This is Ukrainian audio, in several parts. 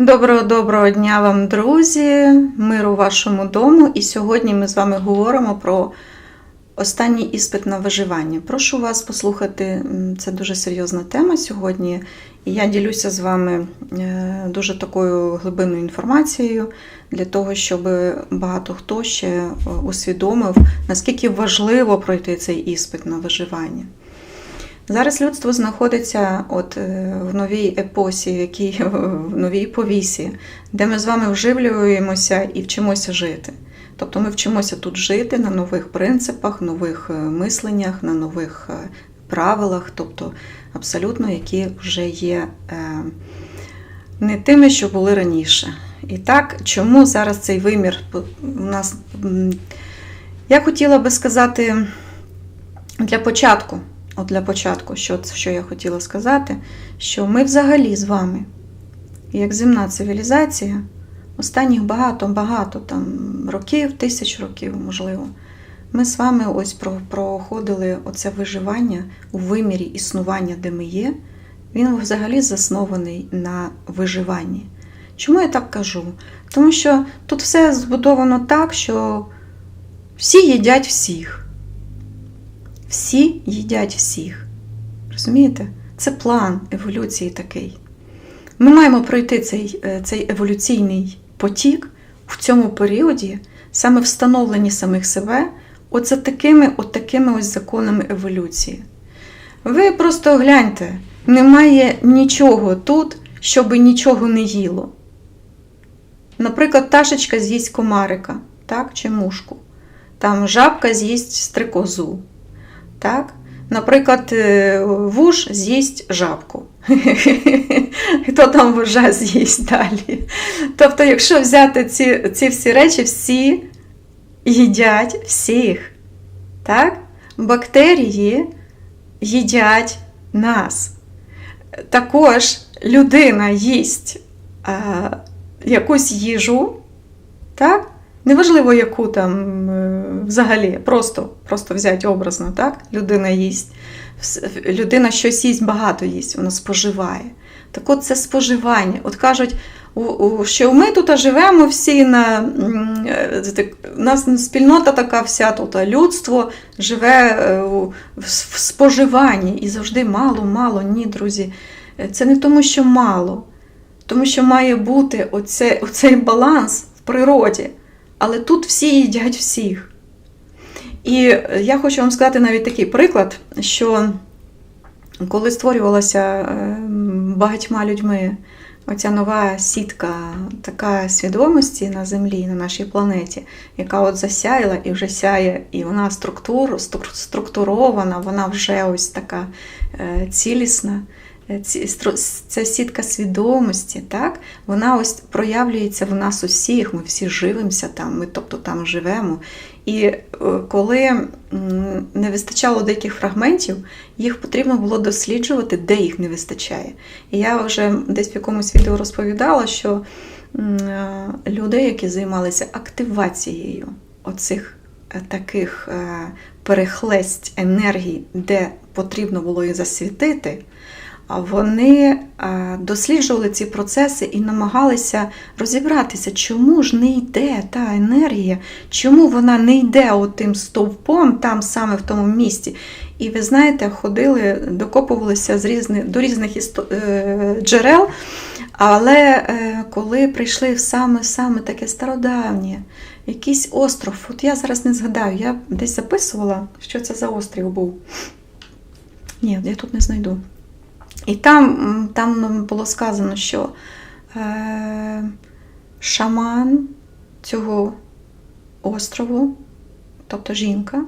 Доброго доброго дня вам, друзі! Миру вашому дому. І сьогодні ми з вами говоримо про останній іспит на виживання. Прошу вас послухати, це дуже серйозна тема сьогодні. І я ділюся з вами е, дуже такою глибинною інформацією для того, щоб багато хто ще е, усвідомив, наскільки важливо пройти цей іспит на виживання. Зараз людство знаходиться от е, в новій епосі, в якій в новій повісі, де ми з вами вживлюємося і вчимося жити. Тобто ми вчимося тут жити на нових принципах, нових е, мисленнях, на нових е, правилах, тобто абсолютно, які вже є не тими, що були раніше. І так, чому зараз цей вимір у нас. Я хотіла би сказати для початку. От для початку, що, що я хотіла сказати, що ми взагалі з вами, як земна цивілізація, останніх багато-багато там років, тисяч років, можливо, ми з вами ось про- проходили оце виживання у вимірі існування, де ми є. Він взагалі заснований на виживанні. Чому я так кажу? Тому що тут все збудовано так, що всі їдять всіх. Всі їдять всіх. Розумієте? Це план еволюції такий. Ми маємо пройти цей, е, цей еволюційний потік в цьому періоді, саме встановлені самих себе, оце такими, от такими ось законами еволюції. Ви просто гляньте, немає нічого тут, щоби нічого не їло. Наприклад, пташечка з'їсть комарика, так, чи мушку. Там жабка з'їсть стрикозу. Так? Наприклад, е, вуж з'їсть жабку. Хто там вужа з'їсть далі? Тобто, якщо взяти ці, ці всі речі, всі їдять всіх. Так? Бактерії їдять нас. Також людина їсть а, якусь їжу, так? Неважливо, яку там е, взагалі, просто, просто взяти образно, так? Людина їсть. Людина щось їсть, багато їсть, вона споживає. Так от це споживання. От кажуть, що ми тут живемо всі на е, у нас спільнота така вся тут, людство живе е, в споживанні і завжди мало, мало. Ні, друзі. Це не тому, що мало, тому що має бути оце, оцей баланс в природі. Але тут всі їдять всіх. І я хочу вам сказати навіть такий приклад, що коли створювалася е, багатьма людьми оця нова сітка така свідомості на землі, на нашій планеті, яка от засяяла і вже сяє, і вона структур, структурована, вона вже ось така е, цілісна. Е, Ця сітка свідомості, так, вона ось проявлюється в нас усіх, ми всі живемося там, ми тобто там живемо. І е, коли не вистачало деяких фрагментів, їх потрібно було досліджувати, де їх не вистачає. І я вже десь в якомусь відео розповідала, що е, людей, які займалися активацією оцих таких перехлесть енергій, де потрібно було їх засвітити, вони досліджували ці процеси і намагалися розібратися, чому ж не йде та енергія, чому вона не йде отим стовпом там саме в тому місці. І ви знаєте, ходили, докопувалися з різних, до різних істо- е, джерел. Але е, коли прийшли в саме саме таке стародавнє, якийсь остров, от я зараз не згадаю, я десь записувала, що це за острів був. Ні, я тут не знайду. І там, там було сказано, що е, шаман цього острову, тобто жінка,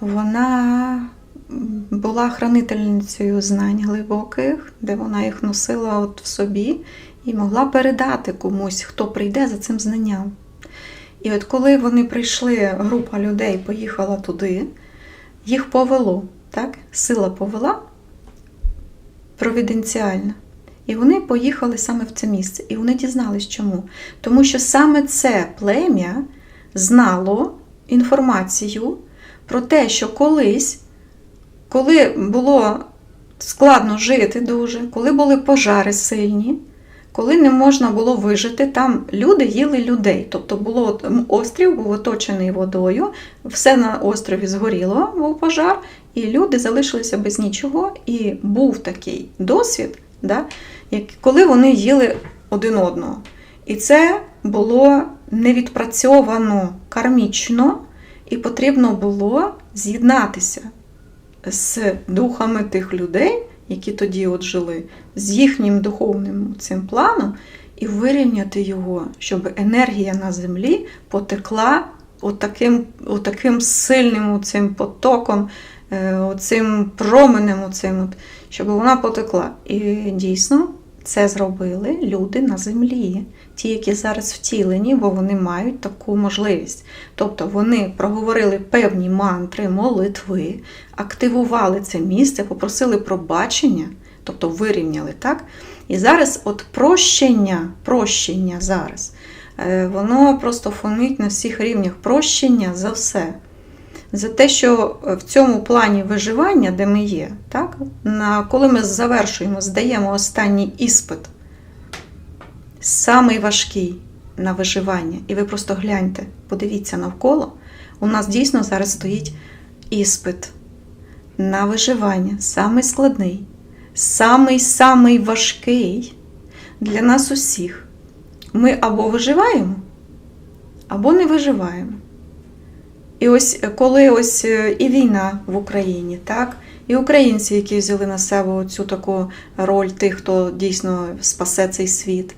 вона була хранительницею знань глибоких, де вона їх носила от в собі і могла передати комусь, хто прийде за цим знанням. І от коли вони прийшли, група людей поїхала туди, їх повело, так? Сила повела провіденціальна. І вони поїхали саме в це місце. І вони дізнались чому. Тому що саме це плем'я знало інформацію про те, що колись, коли було складно жити дуже, коли були пожари сильні, коли не можна було вижити, там люди їли людей. Тобто було острів був оточений водою, все на острові згоріло, був пожар, і люди залишилися без нічого. І був такий досвід, да, як, коли вони їли один одного. І це було не відпрацьовано кармічно, і потрібно було з'єднатися з духами тих людей, які тоді от жили, з їхнім духовним цим планом, і вирівняти його, щоб енергія на землі потекла отаким, отаким сильним цим потоком, е, оцим променем, оцим, от, щоб вона потекла. І дійсно це зробили люди на землі, ті, які зараз втілені, бо вони мають таку можливість. Тобто вони проговорили певні мантри, молитви, активували це місце, попросили пробачення, тобто вирівняли так. І зараз от прощення, прощення зараз, е, воно просто фонить на всіх рівнях прощення за все за те, що в цьому плані виживання, де ми є, так, на, коли ми завершуємо, здаємо останній іспит, самий важкий на виживання, і ви просто гляньте, подивіться навколо, у нас дійсно зараз стоїть іспит на виживання, самий складний, самий-самий важкий для нас усіх. Ми або виживаємо, або не виживаємо. І ось е, коли ось е, і війна в Україні, так, і українці, які взяли на себе цю таку роль тих, хто дійсно спасе цей світ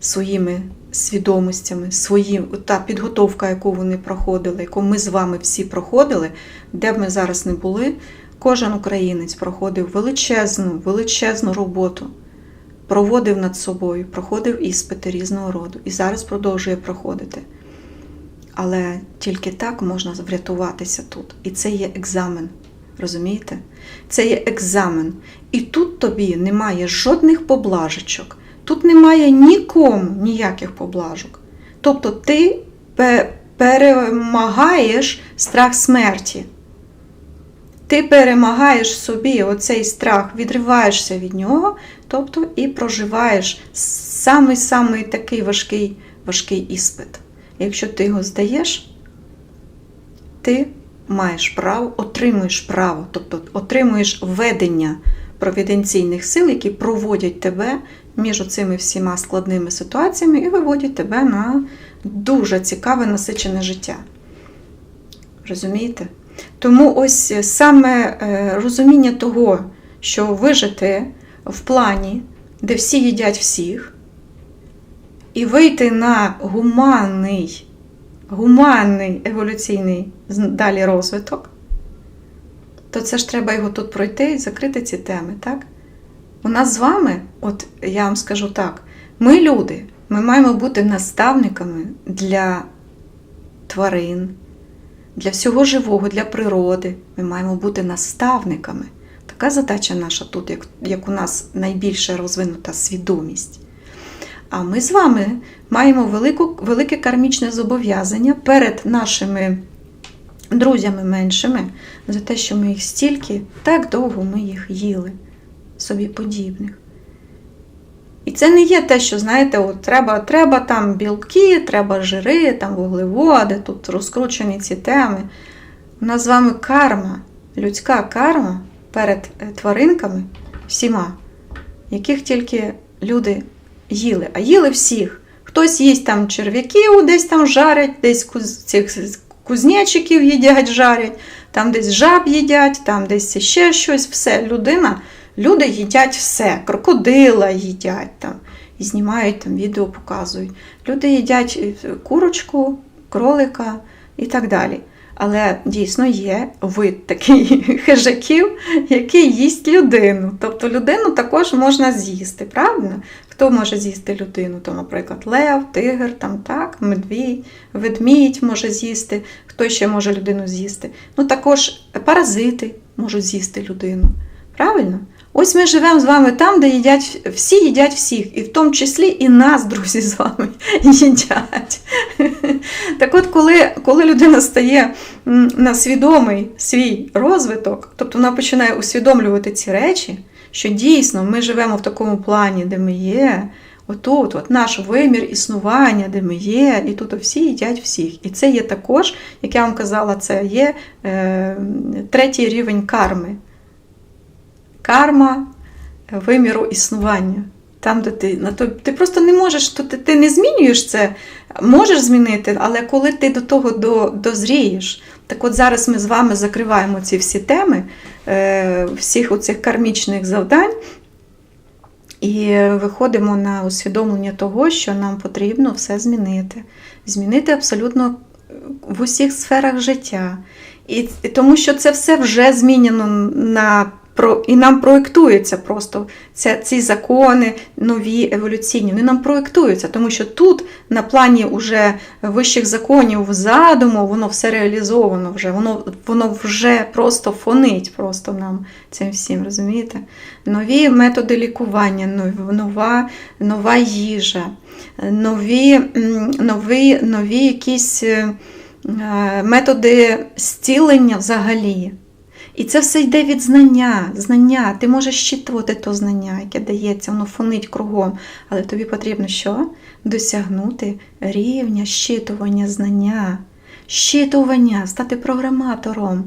своїми свідомостями, своїм, та підготовка, яку вони проходили, яку ми з вами всі проходили, де б ми зараз не були, кожен українець проходив величезну, величезну роботу. Проводив над собою, проходив іспити різного роду і зараз продовжує проходити. Але тільки так можна врятуватися тут. І це є екзамен. Розумієте? Це є екзамен. І тут тобі немає жодних поблажечок. Тут немає нікому ніяких поблажок. Тобто ти перемагаєш страх смерті. Ти перемагаєш собі оцей страх, відриваєшся від нього, тобто і проживаєш самий-самий такий важкий, важкий іспит. Якщо ти його здаєш, ти маєш право, отримуєш право, тобто отримуєш ведення провіденційних сил, які проводять тебе між цими всіма складними ситуаціями і виводять тебе на дуже цікаве насичене життя. Розумієте? Тому ось саме е, розуміння того, що вижити в плані, де всі їдять всіх і вийти на гуманний, гуманний еволюційний далі розвиток, то це ж треба його тут пройти і закрити ці теми, так? У нас з вами, от я вам скажу так, ми люди, ми маємо бути наставниками для тварин, для всього живого, для природи. Ми маємо бути наставниками. Така задача наша тут, як, як у нас найбільше розвинута свідомість. А ми з вами маємо велику, велике кармічне зобов'язання перед нашими друзями меншими за те, що ми їх стільки, так довго ми їх їли, собі подібних. І це не є те, що, знаєте, от треба треба там білки, треба жири, там вуглеводи, тут розкручені ці теми. У нас з вами карма, людська карма перед е, тваринками всіма, яких тільки люди їли, а їли всіх. Хтось їсть там черв'яків, десь там жарять, десь цих кузнечиків їдять, жарять, там десь жаб їдять, там десь ще щось, все. Людина, Люди їдять все, крокодила їдять там, і знімають там відео, показують. Люди їдять е, курочку, кролика і так далі. Але дійсно є вид такий хижаків, який їсть людину. Тобто людину також можна з'їсти, правильно? Хто може з'їсти людину? То, наприклад, лев, тигр, там так, медвідь, ведмідь може з'їсти, хто ще може людину з'їсти. Ну також паразити можуть з'їсти людину. Правильно? Ось ми живемо з вами там, де їдять всі їдять всіх, і в тому числі і нас, друзі, з вами їдять. Так от, коли коли людина стає на свідомий свій розвиток, тобто вона починає усвідомлювати ці речі, що дійсно ми живемо в такому плані, де ми є, Отут, от наш вимір існування, де ми є, і тут всі їдять всіх. І це є також, як я вам казала, це є е, третій рівень карми. Карма виміру існування. Там, де ти на то, ти просто не можеш, то ти, ти не змінюєш це, можеш змінити, але коли ти до того до, дозрієш. Так от зараз ми з вами закриваємо ці всі теми, е, всіх оцих кармічних завдань. І виходимо на усвідомлення того, що нам потрібно все змінити. Змінити абсолютно в усіх сферах життя. І, і тому що це все вже змінено на про, і нам проєктуються просто це, ці закони нові еволюційні. Вони нам проєктуються, тому що тут, на плані уже вищих законів, задуму, воно все реалізовано вже, воно воно вже просто фонить просто нам цим всім, розумієте? Нові методи лікування, нова, нова їжа, нові, нові, нові якісь е, методи зцілення взагалі. І це все йде від знання. Знання. Ти можеш щитувати то знання, яке дається, воно фонить кругом. Але тобі потрібно що? Досягнути рівня щитування знання, щитування, стати програматором,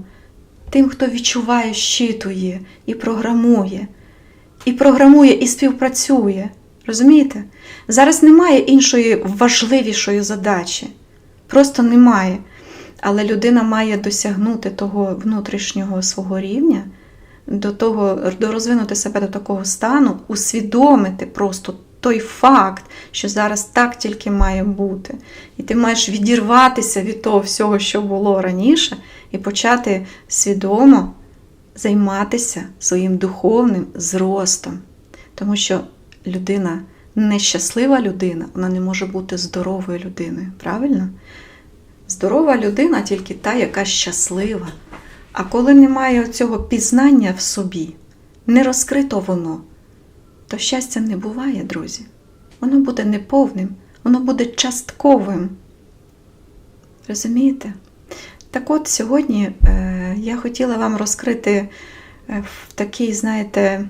тим, хто відчуває, щитує і програмує. І програмує, і співпрацює. Розумієте? Зараз немає іншої важливішої задачі. Просто немає. Але людина має досягнути того внутрішнього свого рівня, до того, розвинути себе до такого стану, усвідомити просто той факт, що зараз так тільки має бути. І ти маєш відірватися від того всього, що було раніше, і почати свідомо займатися своїм духовним зростом. Тому що людина, нещаслива людина, вона не може бути здоровою людиною. Правильно? Здорова людина тільки та, яка щаслива. А коли немає цього пізнання в собі, не розкрито воно, то щастя не буває, друзі. Воно буде неповним, воно буде частковим. Розумієте? Так от сьогодні е, я хотіла вам розкрити е, в такий, знаєте,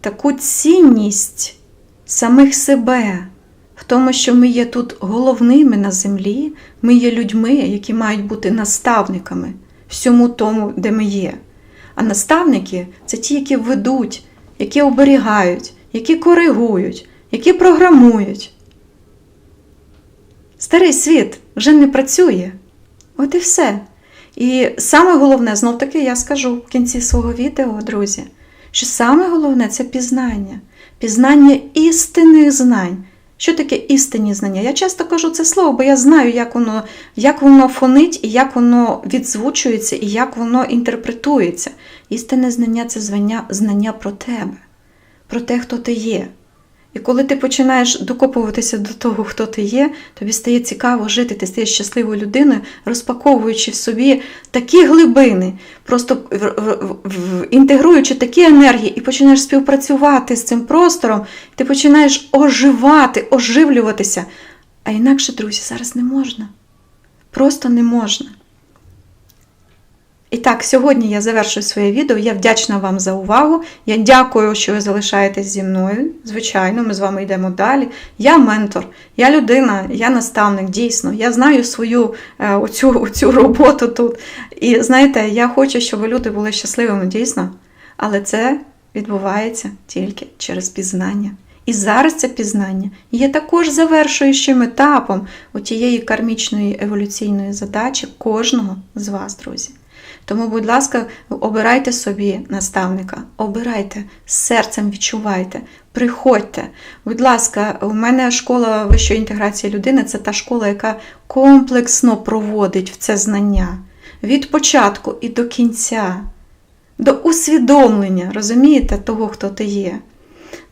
таку цінність самих себе в тому, що ми є тут головними на землі, ми є людьми, які мають бути наставниками всьому тому, де ми є. А наставники це ті, які ведуть, які оберігають, які коригують, які програмують. Старий світ вже не працює. От і все. І саме головне, знов таки, я скажу в кінці свого відео, друзі, що саме головне це пізнання, пізнання істинних знань. Що таке істинні знання? Я часто кажу це слово, бо я знаю, як воно як воно фонить, і як воно відзвучується, і як воно інтерпретується. Істинне знання це знання, знання про тебе, про те, хто ти є. І коли ти починаєш докопуватися до того, хто ти є, тобі стає цікаво жити, ти стаєш щасливою людиною, розпаковуючи в собі такі глибини, просто інтегруючи такі енергії, і починаєш співпрацювати з цим простором, ти починаєш оживати, оживлюватися. А інакше, друзі, зараз не можна. Просто не можна. І так, сьогодні я завершую своє відео. Я вдячна вам за увагу. Я дякую, що ви залишаєтесь зі мною. Звичайно, ми з вами йдемо далі. Я ментор, я людина, я наставник, дійсно. Я знаю свою е, оцю, оцю роботу тут. І знаєте, я хочу, щоб люди були щасливими, дійсно. Але це відбувається тільки через пізнання. І зараз це пізнання є також завершуючим етапом у тієї кармічної еволюційної задачі кожного з вас, друзі. Тому, будь ласка, обирайте собі наставника, обирайте, серцем відчувайте, приходьте. Будь ласка, у мене школа вищої інтеграції людини це та школа, яка комплексно проводить в це знання від початку і до кінця, до усвідомлення, розумієте, того, хто ти є.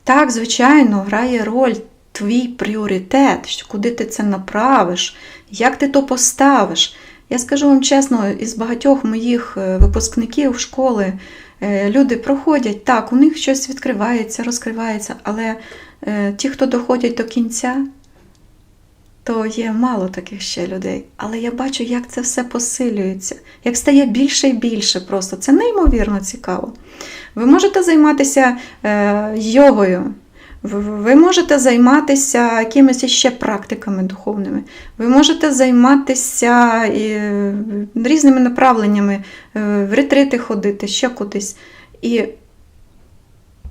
Так, звичайно, грає роль твій пріоритет, куди ти це направиш, як ти то поставиш. Я скажу вам чесно, із багатьох моїх е, випускників школи е, люди проходять, так, у них щось відкривається, розкривається, але е, ті, хто доходять до кінця, то є мало таких ще людей. Але я бачу, як це все посилюється, як стає більше і більше просто. Це неймовірно цікаво. Ви можете займатися йогою. Ви можете займатися якимись ще практиками духовними. Ви можете займатися різними направленнями, е, в ретрити ходити, ще кудись. І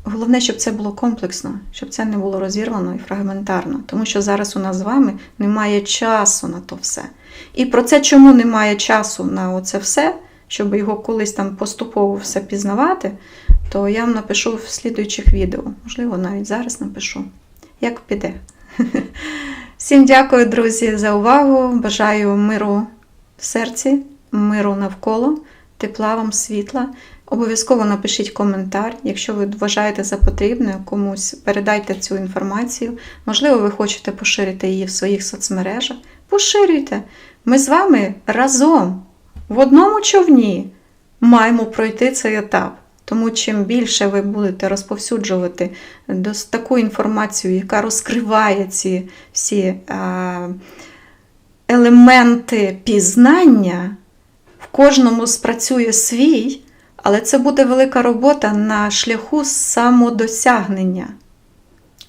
головне, щоб це було комплексно, щоб це не було розірвано і фрагментарно. Тому що зараз у нас з вами немає часу на то все. І про це, чому немає часу на це все, щоб його колись там поступово все пізнавати, то я вам напишу в слідуючих відео. Можливо, навіть зараз напишу. Як піде. Всім дякую, друзі, за увагу. Бажаю миру в серці, миру навколо, тепла вам, світла. Обов'язково напишіть коментар, якщо ви вважаєте за потрібне комусь, передайте цю інформацію. Можливо, ви хочете поширити її в своїх соцмережах. Поширюйте. Ми з вами разом в одному човні маємо пройти цей етап. Тому чим більше ви будете розповсюджувати таку інформацію, яка розкриває ці всі е, елементи пізнання, в кожному спрацює свій, але це буде велика робота на шляху самодосягнення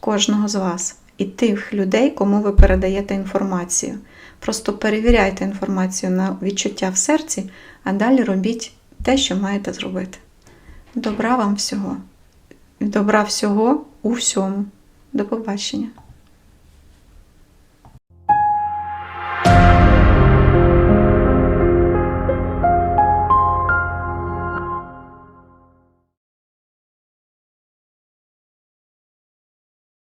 кожного з вас і тих людей, кому ви передаєте інформацію. Просто перевіряйте інформацію на відчуття в серці, а далі робіть те, що маєте зробити. Добра вам всього. Добра всього у всьому. До побачення.